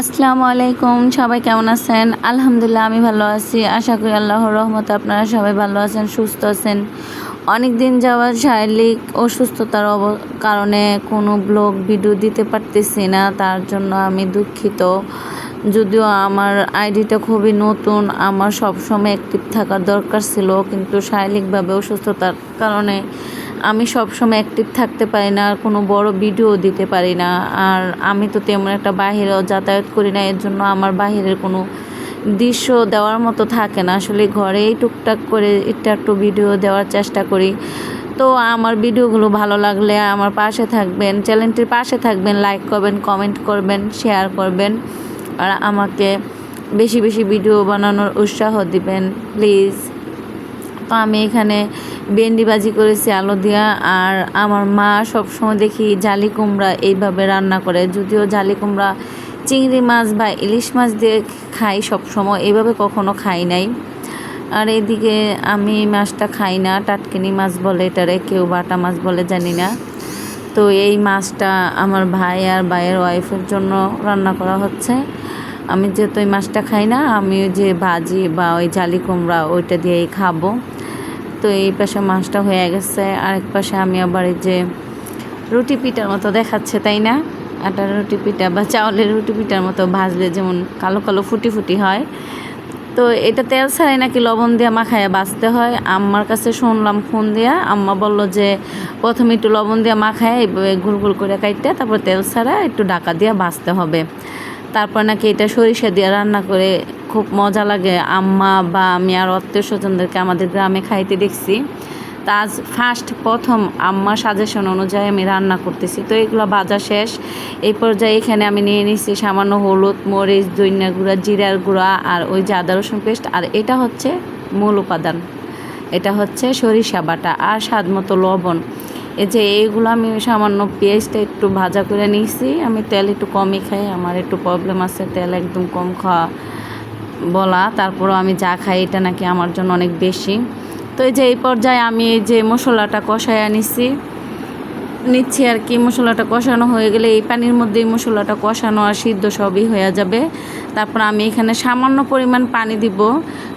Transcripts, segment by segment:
আসসালামু আলাইকুম, সবাই কেমন আছেন? আলহামদুলিল্লাহ, আমি ভালো আছি। আশা করি আল্লাহর রহমতে আপনারা সবাই ভালো আছেন, সুস্থ আছেন। অনেক দিন যাওয়ার শারীরিক অসুস্থতার অব কারণে কোনো ব্লগ, ভিডিও দিতে পারতেছি না, তার জন্য আমি দুঃখিত। যদিও আমার আইডিটা খুবই নতুন, আমার সবসময় অ্যাক্টিভ থাকার দরকার ছিল, কিন্তু শারীরিকভাবে অসুস্থতার কারণে আমি সবসময় অ্যাক্টিভ থাকতে পারি না, আর কোনো বড় ভিডিও দিতে পারি না। আর আমি তো তেমন একটা বাহিরেও যাতায়াত করি না, এর জন্য আমার বাহিরের কোনো দৃশ্য দেওয়ার মতো থাকে না। আসলে ঘরেই টুকটাক করে একটু একটু ভিডিও দেওয়ার চেষ্টা করি। তো আমার ভিডিওগুলো ভালো লাগলে আমার পাশে থাকবেন, চ্যানেলটির পাশে থাকবেন লাইক করবেন কমেন্ট করবেন শেয়ার করবেন। আর আমাকে বেশি বেশি ভিডিও বানানোর উৎসাহ দিবেন প্লিজ তো আমি এখানে ভেন্ডি ভাজি করেছি, আলু দিয়া। আর আমার মা সবসময় দেখি জালি কুমড়া এইভাবে রান্না করে। যদিও জালি কুমড়া, চিংড়ি মাছ বা ইলিশ মাছ দিয়ে খাই সবসময় এইভাবে কখনো খাই নাই। আর এদিকে আমি মাছটা খাই না, টাটকিনি মাছ বলে এটারে, কেউ বাটা মাছ বলে, জানি না। তো এই মাছটা আমার ভাই আর ভাইয়ের ওয়াইফের জন্য রান্না করা হচ্ছে। আমি যেহেতু এই মাছটা খাই না আমি যে ভাজি বা ওই জালি কুমড়া, ওইটা দিয়েই খাব। তো এই পাশে মাছটা হয়ে গেছে। আরেক পাশে আমি আবার যে রুটি পিঠার মতো দেখাচ্ছে, তাই না? আটার রুটি পিঠা বা চাউলের রুটি পিঠার মতো ভাজলে যেমন কালো কালো ফুটি ফুটি হয়। তো এটা তেল ছাড়াই নাকি লবণ দিয়ে মাখায় বাঁচতে হয়? আম্মার কাছে শুনলাম ফোন দিয়া, আম্মা বলল যে প্রথমে একটু লবণ দিয়ে মাখায় গুল গুল করে কাটতে তারপর তেল ছাড়া একটু ডাকা দিয়ে বাঁচতে হবে। তারপর নাকি এটা সরিষা দিয়ে রান্না করে খুব মজা লাগে। আম্মা বা আমি আর আত্মীয় স্বজনদেরকে আমাদের গ্রামে খাইতে দেখছি। তা আজ ফার্স্ট প্রথম আম্মার সাজেশন অনুযায়ী আমি রান্না করতেছি। তো এগুলো বাজা শেষ। এই পর্যায়ে এখানে আমি নিয়ে নিচ্ছি সামান্য হলুদ, মরিচ দইনা গুঁড়া, জিরার গুঁড়া আর ওই যে আদা রসুন পেস্ট। আর এটা হচ্ছে মূল উপাদান। এটা হচ্ছে সরিষা বাটা আর স্বাদ মতো লবণ। এই যে এইগুলো আমি সামান্য পেঁয়াজটা একটু ভাজা করে নিয়েছি। আমি তেল একটু কমই খাই, আমার একটু প্রবলেম আছে তেল একদম কম খাওয়া বলা। তারপরও আমি যা খাই, এটা নাকি আমার জন্য অনেক বেশি। তো এই যে এই পর্যায়ে আমি এই যে মশলাটা কষায় নিচ্ছি নিচ্ছি আর কি, মশলাটা কষানো হয়ে গেলে এই পানির মধ্যে মশলাটা কষানো আর সিদ্ধ সবই হয়ে যাবে। তারপর আমি এখানে সামান্য পরিমাণ পানি দিব।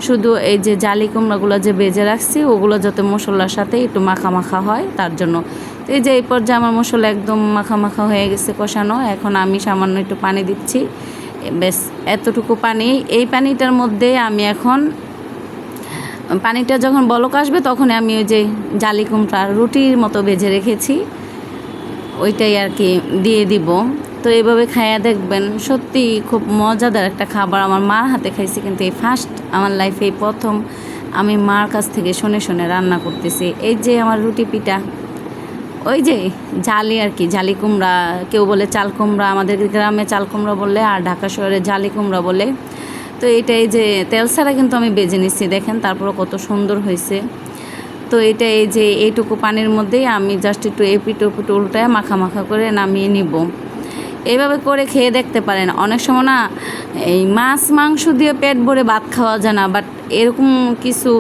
শুধু এই যে জালি কুমড়াগুলো যে বেজে রাখছি, ওগুলো যাতে মশলার সাথে একটু মাখা মাখা হয় তার জন্য। এই যে এই পর্যায়ে আমার মশলা একদম মাখা মাখা হয়ে গেছে কষানো। এখন আমি সামান্য একটু পানি দিচ্ছি। বেশ, এতটুকু পানি। এই পানিটার মধ্যে আমি এখন, পানিটা যখন বলক আসবে তখন আমি ওই যে জালি কুমড়া রুটির মতো বেজে রেখেছি। ওইটাই আর কি দিয়ে দিব। তো এইভাবে খাইয়া দেখবেন, সত্যি খুব মজাদার একটা খাবার। আমার মার হাতে খাইছি কিন্তু এই ফার্স্ট আমার লাইফে এই প্রথম আমি মার কাছ থেকে শুনে শুনে রান্না করতেছি। এই যে আমার রুটি পিঠা, ওই যে জালি আর কি, জালি কুমড়া, কেউ বলে চাল কুমড়া, আমাদের গ্রামে চাল কুমড়া বলে আর ঢাকা শহরে জালি কুমড়া বলে। তো এটাই যে তেল ছাড়া কিন্তু আমি বেজে নিচ্ছি, দেখেন তারপরে কত সুন্দর হয়েছে। তো এটা এই যে এইটুকু পানির মধ্যেই আমি জাস্ট একটু এপিট ওপিট উল্টায় মাখা মাখা করে নামিয়ে নিব। এইভাবে করে খেয়ে দেখতে পারেন। অনেক সময় না এই মাছ, মাংস দিয়ে পেট ভরে ভাত খাওয়া যায় না বাট এরকম কিছু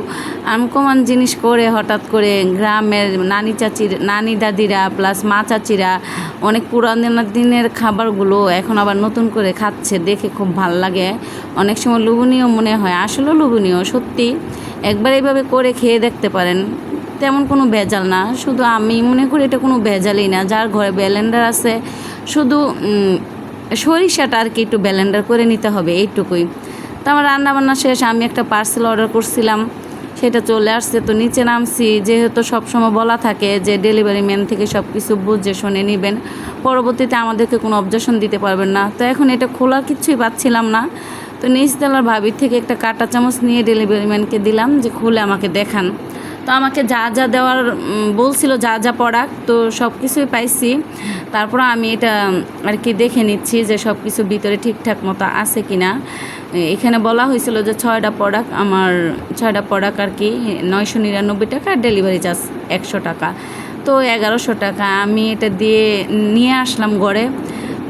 আনকমন জিনিস করে হঠাৎ করে গ্রামের নানি চাচির, নানি দাদিরা প্লাস মা চাচিরা অনেক পুরানো দিনের খাবারগুলো এখন আবার নতুন করে খাচ্ছে, দেখে খুব ভালো লাগে। অনেক সময় লোভনীয় মনে হয়, আসলেও লোভনীয়, সত্যি। একবার এইভাবে করে খেয়ে দেখতে পারেন, তেমন কোনো ভেজাল না। শুধু আমি মনে করি এটা কোনো ভেজালই না, যার ঘরে ব্যালেন্ডার আছে শুধু সরিষাটা আর কি একটু ব্যালেন্ডার করে নিতে হবে এইটুকুই। তো আমার রান্নাবান্না শেষ, আমি একটা পার্সেল অর্ডার করছিলাম, সেটা চলে আসছে, তো নিচে নামছি। যেহেতু সবসময় বলা থাকে যে ডেলিভারি ম্যান থেকে সব কিছু বুঝে শুনে নেবেন, পরবর্তীতে আমাদেরকে কোনো অবজেকশন দিতে পারবেন না। তো এখন এটা খোলার কিছুই পাচ্ছিলাম না। তো নিচ নিচতলার ভাবির থেকে একটা কাঁটা চামচ নিয়ে ডেলিভারি ম্যানকে দিলাম যে খুলে আমাকে দেখান। তো আমাকে যা যা দেওয়ার বলছিল যা যা প্রোডাক্ট তো সব কিছুই পাইছি। তারপর আমি এটা আর কি দেখে নিচ্ছি যে সব কিছু ভিতরে ঠিকঠাক মতো আছে কি না এখানে বলা হয়েছিল যে ছয়টা প্রোডাক্ট আমার ছয়টা প্রোডাক্ট আর কি, নয়শো নিরানব্বই টাকা ডেলিভারি চার্জ একশো টাকা। তো এগারোশো টাকা, আমি এটা দিয়ে নিয়ে আসলাম ঘরে।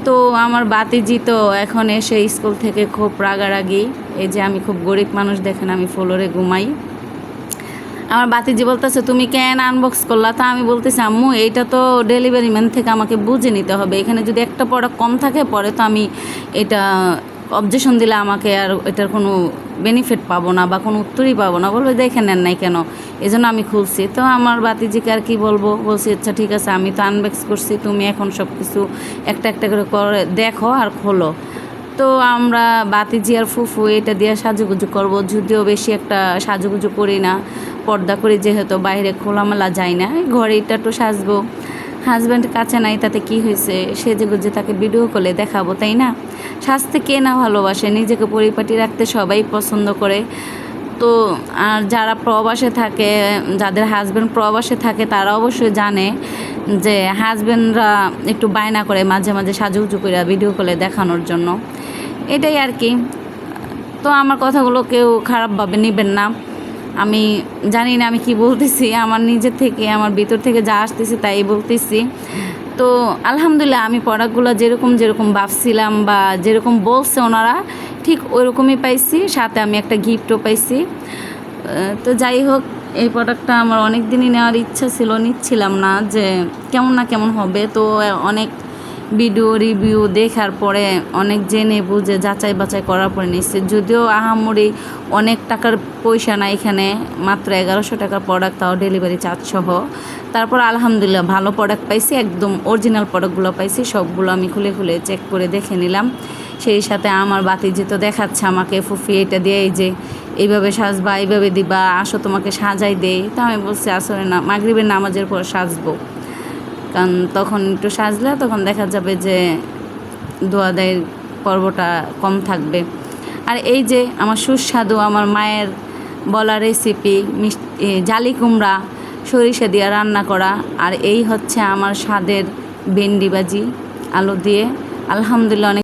তো আমার বাতিজি তো এখন এসে স্কুল থেকে খুব রাগারাগি। এই যে আমি খুব গরিব মানুষ, দেখেন আমি ফ্লোরে ঘুমাই। আমার বাতিজি বলতেছে, তুমি কেন আনবক্স করলা? তা আমি বলতেছি, আম্মু, এইটা তো ডেলিভারি ম্যান থেকে আমাকে বুঝে নিতে হবে। এখানে যদি একটা প্রোডাক্ট কম থাকে, পরে তো আমি এটা অবজেকশন দিলে আমাকে আর এটার কোনো বেনিফিট পাবো না বা কোনো উত্তরই পাবো না। বলবে, দেখে নেন নাই কেন? এই জন্য আমি খুলছি। তো আমার বাতিজিকে আর কি বলব? বলছি আচ্ছা ঠিক আছে, আমি তো আনবক্স করছি, তুমি এখন সব কিছু একটা একটা করে করে দেখো আর খোলো। তো আমরা বাতিজি আর ফুফু এটা দিয়ে সাজুগুজু করব। যদিও বেশি একটা সাজুগুজু করি না, পর্দা করে, যেহেতু বাইরে খোলামেলা যাই না, ঘরে এটা একটু সাজবো। হাজব্যান্ড কাছে নাই, তাতে কি হয়েছে? সেজে গুজে তাকে ভিডিও কলে দেখাবো, তাই না? সাজতে কে না ভালোবাসে? নিজেকে পরিপাটি রাখতে সবাই পছন্দ করে। তো, আর যারা প্রবাসে থাকে, যাদের হাজব্যান্ড প্রবাসে থাকে, তারা অবশ্যই জানে যে হাজব্যান্ডরা একটু বায়না করে মাঝে মাঝে সাজুগুজু করে ভিডিও কলে দেখানোর জন্য। এটাই আর কি। তো আমার কথাগুলো কেউ খারাপভাবে নেবেন না। আমি জানি না আমি কি বলতেছি, আমার নিজের থেকে, আমার ভিতর থেকে যা আসতেছে তাই বলতেছি। তো আলহামদুলিল্লাহ আমি প্রোডাক্টগুলো যেরকম যেরকম ভাবছিলাম বা যেরকম বলছে ওনারা, ঠিক ওইরকমই পাইছি। সাথে আমি একটা গিফটও পাইছি। তো যাই হোক, এই প্রোডাক্টটা আমার অনেক দিনই নেওয়ার ইচ্ছা ছিল, নিচ্ছিলাম না যে কেমন না কেমন হবে। তো অনেক ভিডিও রিভিউ দেখার পরে অনেক জেনে বুঝে যাচাই বাছাই করার পরে নিচ্ছে যদিও আহামরি অনেক টাকার পয়সা না এখানে, মাত্র এগারোশো টাকার প্রোডাক্ট তাও ডেলিভারি চার্জ সহ। তারপর আলহামদুলিল্লাহ ভালো প্রোডাক্ট পাইছি, একদম অরিজিনাল প্রোডাক্টগুলো পাইছি, সবগুলো আমি খুলে খুলে চেক করে দেখে নিলাম। সেই সাথে আমার বাতিজি তো দেখাচ্ছে আমাকে, ফুফি, এটা দিয়ে এই যে এইভাবে সাজবা, এইভাবে দিবা, আসো তোমাকে সাজাই দেই। তা আমি বলছি আসলে না, মাগরিবের নামাজের পর সাজবো। কারণ তখন একটু সাজলে তখন দেখা যাবে যে দোয়া দেয়ের পর্বটা কম থাকবে। আর এই যে আমার সুস্বাদু আমার মায়ের বলা রেসিপি মিষ্টি জালি কুমড়া, সরিষা দিয়ে রান্না করা, আর এই হচ্ছে আমার স্বাদের ভেন্ডি ভাজি, আলু দিয়ে। আলহামদুলিল্লাহ অনেক